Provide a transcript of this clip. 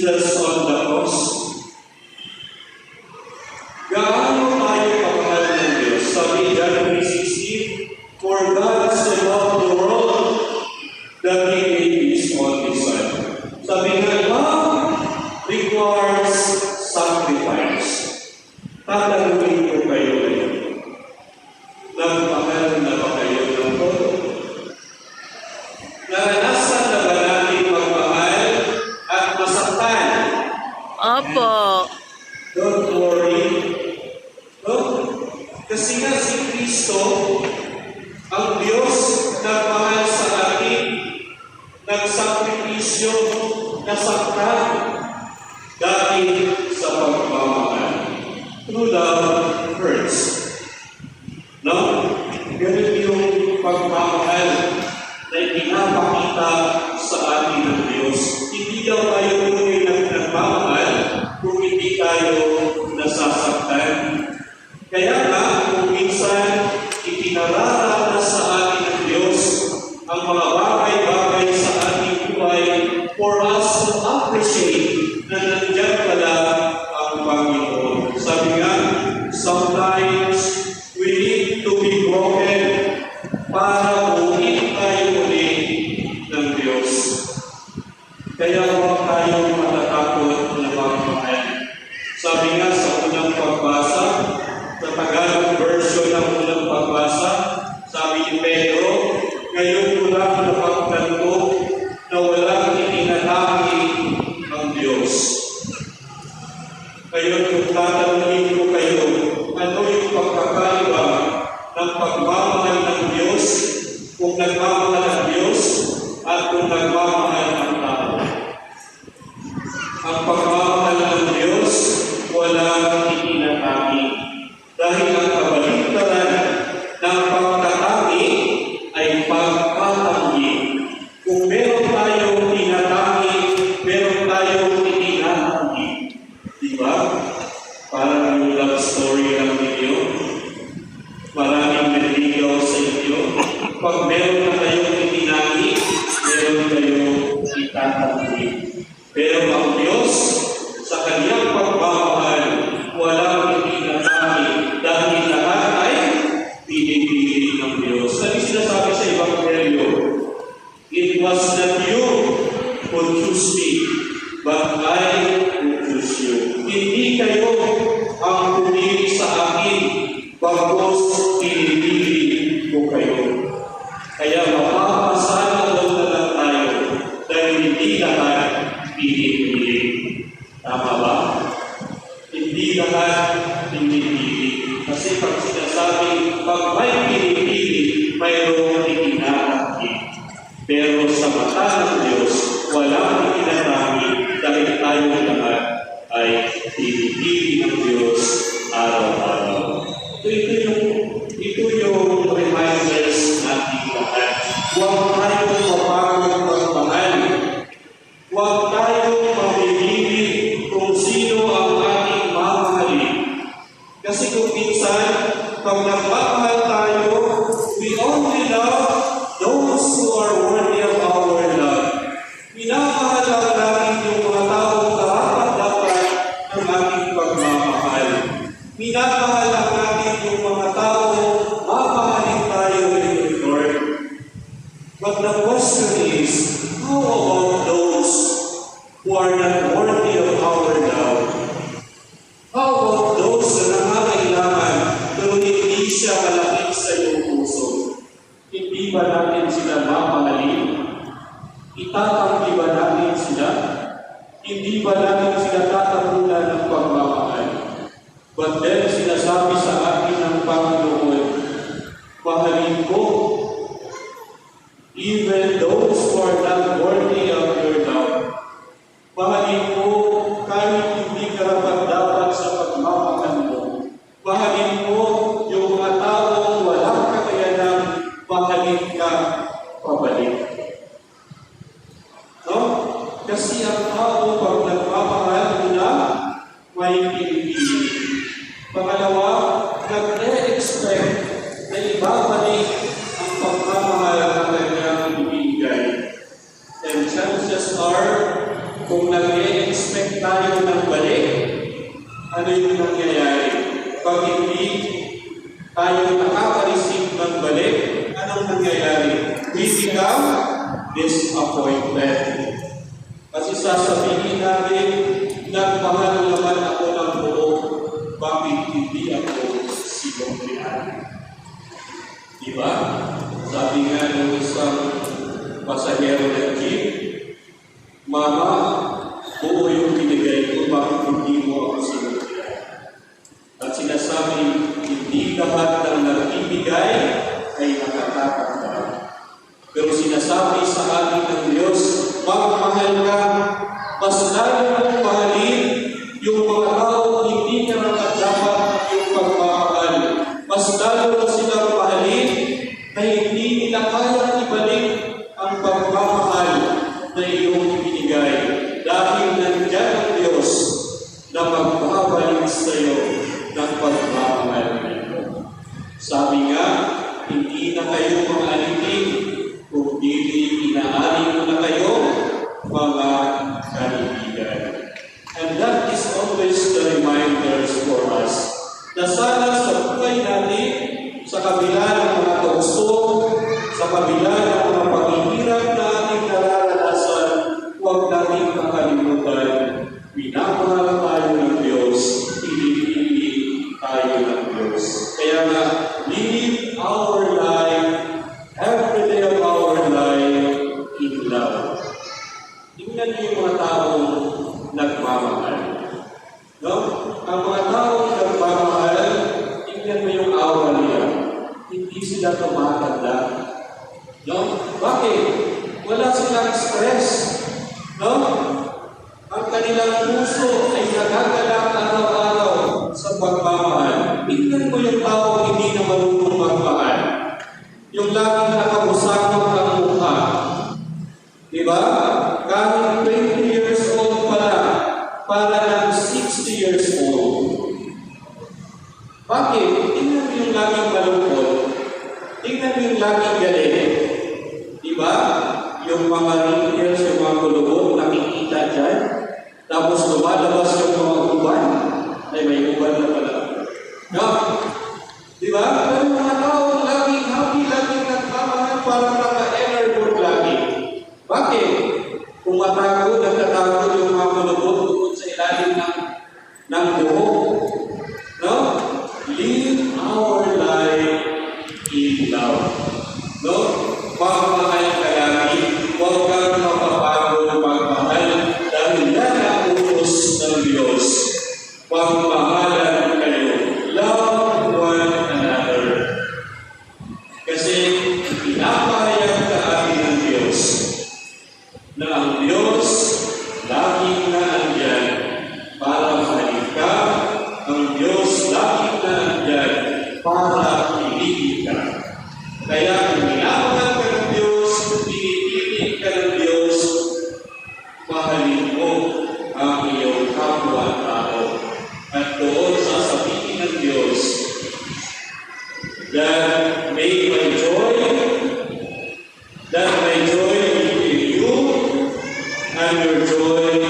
Jesus on the cross? Gaano tayo kapahal ng Diyos? Sabi John 3.16, For God so loved the world that He gave His only Son. Sabi nga, love requires sacrifice. Tatanungin ko kayo ngayon. Nagmahal na ba kayo ng todo? Naranasan na ba natin magmahal at masaktan? Opo. Don't worry. No? Kasi nga si Kristo, ang Diyos nagmahal sa atin, nagsakripisyo, nasaktan, dahil sa pagmamahal. True love Kaya nga, kung minsan ipinararanas sa atin ng Diyos ang mga bagay-bagay sa ating buhay for us to appreciate na nandiyan pala ang Panginoon. Sabi nga, sometimes we need to be broken para ulit tayo ulit ng Diyos. Kaya huwag tayong matatakot na magmahal. Sabi nga sa unang pagbasa, sa Tagalog version ng unang pagbasa, sabi ni Pedro, ngayon ko lang napagtanto Hindi kayo ang pumili sa akin, bagos pinipili ko kayo. Kaya mapapasana daw na lang tayo dahil hindi lahat pinipili. Tama ba? Hindi lahat pinipili. Kasi pag sinasabi, pag may pinipili, mayroong itinataki. Pero sa mata ng Diyos, walang araw-araw. So ito yung, But the question is, how about those who are not worthy of our love? How about those na nangangailangan pero hindi siya malapit sa iyong puso? Hindi ba natin sila mamahalin? Itatanggi ba natin sila? Hindi ba natin sila tatapunan ng pagmamahal? But then sinasabi sa ito pag nagpaparal nila may pinipili. Pangalawa, nag-expect na ibabalik ang pagmamahal na kanyang ibigay. And chances are, kung nag-expect tayo ng balik, ano yung nangyayari? Pag hindi tayo nakaka-receive ng balik, anong nangyayari? We become disappointed sasabihin natin, nagmahal naman ako ng buo, bakit hindi ako sinumpian? Diba? Sabi nga ng isang pasahero ng jeep, Mama, buo yung binigay ko, bakit hindi mo ako sinumpian? At sinasabi, hindi lahat ng nagbibigay ay nakatatanggap. Pero sinasabi sa ating Amen. yan yung mga taong nagmamahal. No? Ang mga taong nagmamahal, tingnan mo yung awa nila. Hindi sila tumatanda. No? Bakit? Wala silang stress. No? Ang kanilang 60 years old. Bakit? Tingnan mo yung laging malungkot. Tingnan mo yung laging galing. Diba? Yung mga wrinkles, yung mga kulubot, more like in love. and her joy.